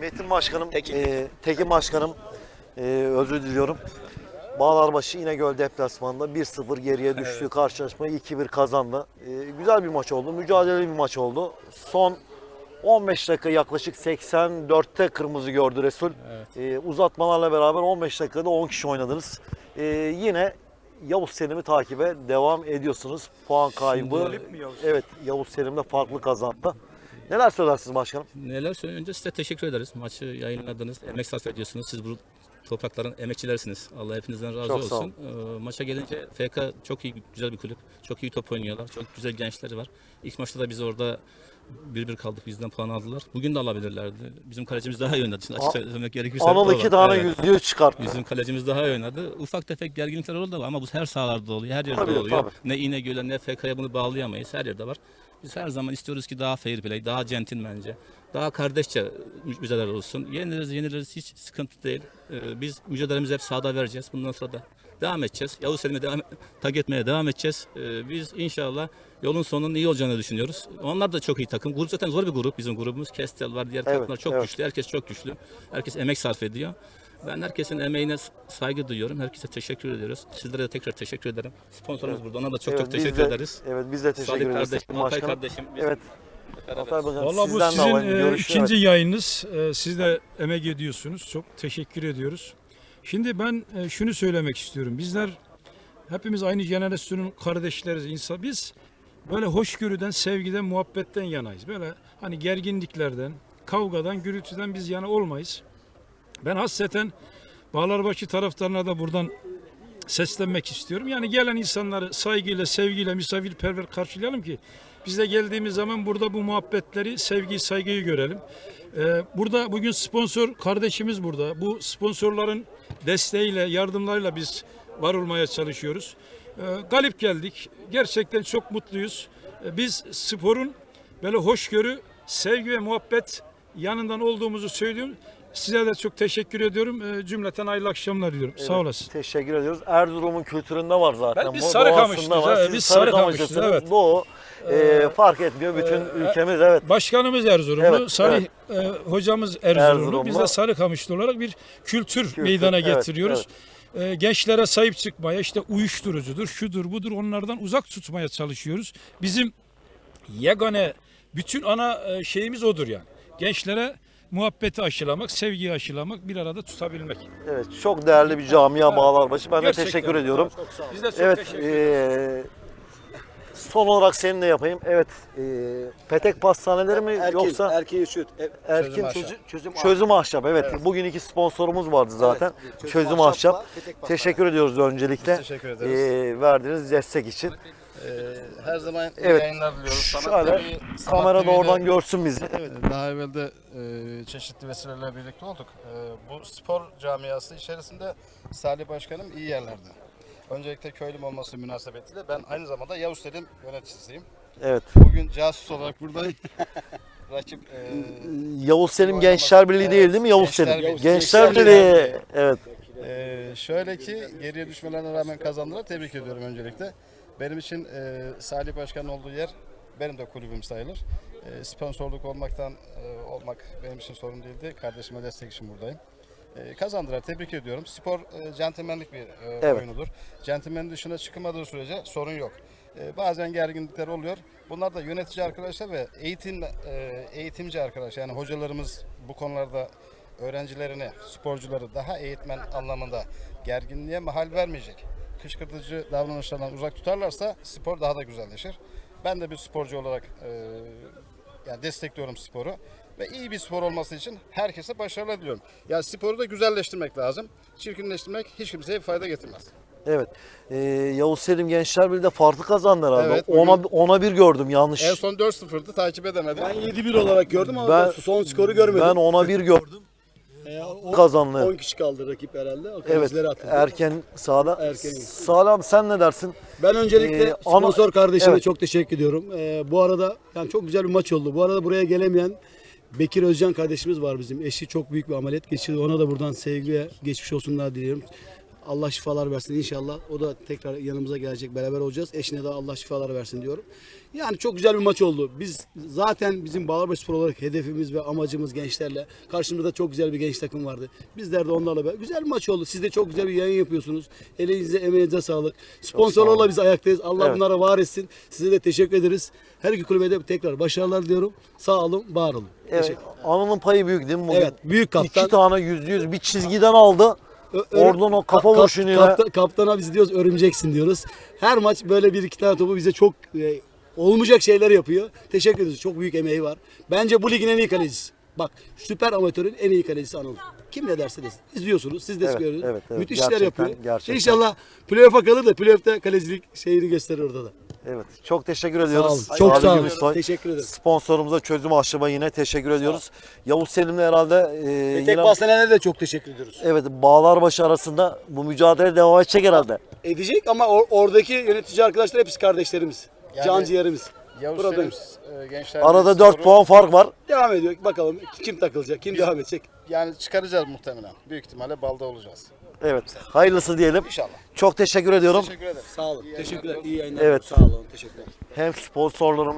Metin Başkanım, Tekin, Tekin Başkanım e, özür diliyorum. Bağlarbaşı İnegöl deplasmanında 1-0 geriye düştüğü karşılaşmayı 2-1 kazandı. E, güzel bir maç oldu, mücadeleli bir maç oldu. Son 15 dakika yaklaşık 84'te kırmızı gördü Resul. E, uzatmalarla beraber 15 dakikada 10 kişi oynadınız. E, yine Yavuz Selim'i takibe devam ediyorsunuz. Puan kaybı. Evet Yavuz Selim de farklı kazandı. Neler söylersiniz başkanım? Neler söyleyeyim? Önce size teşekkür ederiz. Maçı yayınladınız. Emek sarf ediyorsunuz. Siz bu toprakların emekçilersiniz. Allah hepinizden razı Çok sağ olsun. Ee, maça gelince FK çok iyi, güzel bir kulüp. Çok iyi top oynuyorlar. Çok güzel gençleri var. İlk maçta da biz orada bir bir kaldık. Bizden puan aldılar. Bugün de alabilirlerdi. Bizim kalecimiz daha iyi oynadı. Şimdi açık söylemek gerekirse. Anıl iki tane Evet. yüzüğü çıkarttı. Bizim kalecimiz daha iyi oynadı. Ufak tefek gerginlikler oldu ama bu her sahalarda oluyor. Her yerde Tabii, oluyor. tabii. Ne İnegöl'e ne FK'ya bunu bağlayamayız. Her yerde var. Biz her zaman istiyoruz ki daha fair play, daha centilmence, daha kardeşçe mü- mücadele olsun. Yeniliriz, yeniliriz hiç sıkıntı değil. Ee, biz mücadelemizi hep sahada vereceğiz. Bundan sonra da devam edeceğiz. Yavuz Selim'e devam, tak etmeye devam edeceğiz. Ee, biz inşallah yolun sonunun iyi olacağını düşünüyoruz. Onlar da çok iyi takım. Grup zaten zor bir grup bizim grubumuz. Kestel var, diğer Evet, takımlar çok evet. güçlü. Herkes çok güçlü. Herkes emek sarf ediyor. Ben herkesin emeğine saygı duyuyorum. Herkese teşekkür ediyoruz. Sizlere de tekrar teşekkür ederim. Sponsorumuz burada. Ona da çok Evet, çok teşekkür de- ederiz. Evet biz de teşekkür Salih ederiz. kardeşim, Altay kardeşim. Evet. Altay Başkanım Valla bu sizin alayım. e, ikinci evet. yayınınız. E, siz de emek ediyorsunuz. Çok teşekkür ediyoruz. Şimdi ben e, şunu söylemek istiyorum. Bizler hepimiz aynı jenerasyonun kardeşleriz. İnsan biz böyle hoşgörüden, sevgiden, muhabbetten yanayız. Böyle hani gerginliklerden, kavgadan, gürültüden biz yana olmayız. Ben hasreten Bağlarbaşı taraftarına da buradan seslenmek istiyorum. Yani gelen insanları saygıyla, sevgiyle, misafirperver karşılayalım ki biz de geldiğimiz zaman burada bu muhabbetleri, sevgiyi, saygıyı görelim. Ee, burada bugün sponsor kardeşimiz burada. Bu sponsorların desteğiyle, yardımlarıyla biz var olmaya çalışıyoruz. Ee, galip geldik. Gerçekten çok mutluyuz. Ee, biz sporun böyle hoşgörü, sevgi ve muhabbet yanından olduğumuzu söylüyorum. Size de çok teşekkür ediyorum. Ee, cümleten hayırlı akşamlar diliyorum. Sağ olasın. Teşekkür ediyoruz. Erzurum'un kültüründe var zaten. Ben- biz Bu Sarıkamışlıyız, doğasında var. evet, biz Sarıkamışlıyız, Sarıkamışlısınız. evet. Doğu e, fark etmiyor. Bütün ülkemiz evet. Başkanımız Erzurumlu, Evet, Salih e, hocamız Erzurumlu. Erzurumlu. Biz de Sarıkamışlı olarak bir kültür, Kültür, meydana evet, getiriyoruz. E, gençlere sahip çıkmaya, işte uyuşturucudur, şudur budur onlardan uzak tutmaya çalışıyoruz. Bizim yegane bütün ana e, şeyimiz odur yani. Gençlere muhabbeti aşılamak, sevgiyi aşılamak, bir arada tutabilmek. Evet çok değerli bir camia Bağlarbaşı. Ben de Gerçekten. teşekkür ediyorum. Biz de çok Evet. teşekkür ederiz. e, son olarak seninle yapayım. Evet. E, petek pastaneleri mi Erkin, yoksa erkeği şu. E, Erkin çözüm, çözüm, çözüm, çözüm, çözüm ahşap. Evet. Bugün iki sponsorumuz vardı zaten. çözüm çözüm ahşapla ahşap. Teşekkür ediyoruz öncelikle. teşekkür ederiz. E, verdiğiniz destek için. Ee, her zaman Evet. yayınlar diliyoruz. Şöyle TV kamera da oradan görsün bizi. Evet, daha evvel de e, çeşitli vesilelerle birlikte olduk. E, bu spor camiası içerisinde Salih Başkanım iyi yerlerde. Öncelikle köylüm olması münasebetiyle ben aynı zamanda Yavuz Selim yöneticisiyim. Evet. Bugün casus olarak buradayım. Rakip e, Yavuz Selim Gençler Birliği değil değil mi Yavuz Gençler Selim? Birliği. Gençler. Birliği. Evet. Ee, şöyle ki geriye düşmelerine rağmen kazandılar. Tebrik ediyorum öncelikle. Benim için e, Salih Başkan'ın olduğu yer benim de kulübüm sayılır. E, sponsorluk olmaktan e, olmak benim için sorun değildi. Kardeşime destek için buradayım. E, kazandılar. Tebrik ediyorum. Spor e, centilmenlik bir e, Evet. oyunudur. Centilmenin dışına çıkmadığı sürece sorun yok. E, bazen gerginlikler oluyor. Bunlar da yönetici arkadaşlar ve eğitim e, eğitimci arkadaş yani hocalarımız bu konularda öğrencilerini, sporcuları daha eğitmen anlamında gerginliğe mahal vermeyecek. Kışkırtıcı davranışlardan uzak tutarlarsa spor daha da güzelleşir. Ben de bir sporcu olarak e, yani destekliyorum sporu ve iyi bir spor olması için herkese başarılar diliyorum. Yani sporu da güzelleştirmek lazım. Çirkinleştirmek hiç kimseye fayda getirmez. Evet. Ee, Yavuz Selim Gençler Birliği de farklı kazandı herhalde. Evet, ona, ona bir gördüm yanlış. En son 4-0'dı takip edemedim. Ben 7-1 olarak gördüm ama ben son skoru görmedim. Ben ona bir gördüm. Ee, o- Kazandı. 10 kişi kaldı rakip herhalde. O Evet. atıldı. Erken sağda. Erken. Abi sen ne dersin? Ben öncelikle Ee, ama- sponsor kardeşime Evet. çok teşekkür ediyorum. Ee, bu arada yani çok güzel bir maç oldu. Bu arada buraya gelemeyen Bekir Özcan kardeşimiz var bizim. Eşi çok büyük bir ameliyat geçirdi. Ona da buradan sevgi ve geçmiş olsunlar diliyorum. Allah şifalar versin inşallah. O da tekrar yanımıza gelecek. Beraber olacağız. Eşine de Allah şifalar versin diyorum. Yani çok güzel bir maç oldu. Biz zaten bizim Bağlarbaşı Spor olarak hedefimiz ve amacımız gençlerle. Karşımızda çok güzel bir genç takım vardı. Bizler de onlarla beraber. Güzel bir maç oldu. Siz de çok güzel bir yayın yapıyorsunuz. Elinize emeğinize sağlık. Sponsorlarla biz ayaktayız. Allah Evet. bunlara var etsin. Size de teşekkür ederiz. Her iki kulübe de tekrar başarılar diyorum. Sağ olun, var olun. Evet, Anıl'ın payı büyük değil mi bugün? Evet, büyük kaptan. İki tane yüzde yüz bir çizgiden aldı. Oradan o kafa Kap- vuruşunu yine- kapta- kaptana biz diyoruz örümceksin diyoruz. Her maç böyle bir iki tane topu bize çok e, olmayacak şeyler yapıyor. Teşekkür ederiz. Çok büyük emeği var. Bence bu ligin en iyi kalecisi. Bak süper amatörün en iyi kalecisi Anıl. Kim ne derse desin. İzliyorsunuz. Siz de Evet, görüyorsunuz. evet, evet. Müthiş işler yapıyor. gerçekten. İnşallah playoff'a kalır da playoff'ta kalecilik şeyini gösterir orada da. Evet. Çok teşekkür Sağ ediyoruz. olun. Çok Ali sağ olun. Gümüşsoy. Teşekkür ederim. Sponsorumuza Çözüm Aşıma yine teşekkür ediyoruz. Yavuz Selim'le herhalde e, Tek yine bahsenene de çok teşekkür ediyoruz. evet Bağlarbaşı arasında bu mücadele devam edecek herhalde. Edecek ama or- oradaki yönetici arkadaşlar hepsi kardeşlerimiz. Yani- Can ciğerimiz. Yavuz Burada Selim e, Gençler Arada Birliği 4 Sporu- puan fark var. Devam ediyor. Bakalım kim takılacak, kim devam edecek. Yani çıkaracağız muhtemelen. Büyük ihtimalle balda olacağız. Evet. Hayırlısı diyelim. İnşallah. Çok teşekkür ediyorum. Teşekkür ederim. Sağ olun. İyi Teşekkürler. yayınlar. İyi yayınlar. Evet. Sağ olun. Teşekkürler. Hem sponsorlarım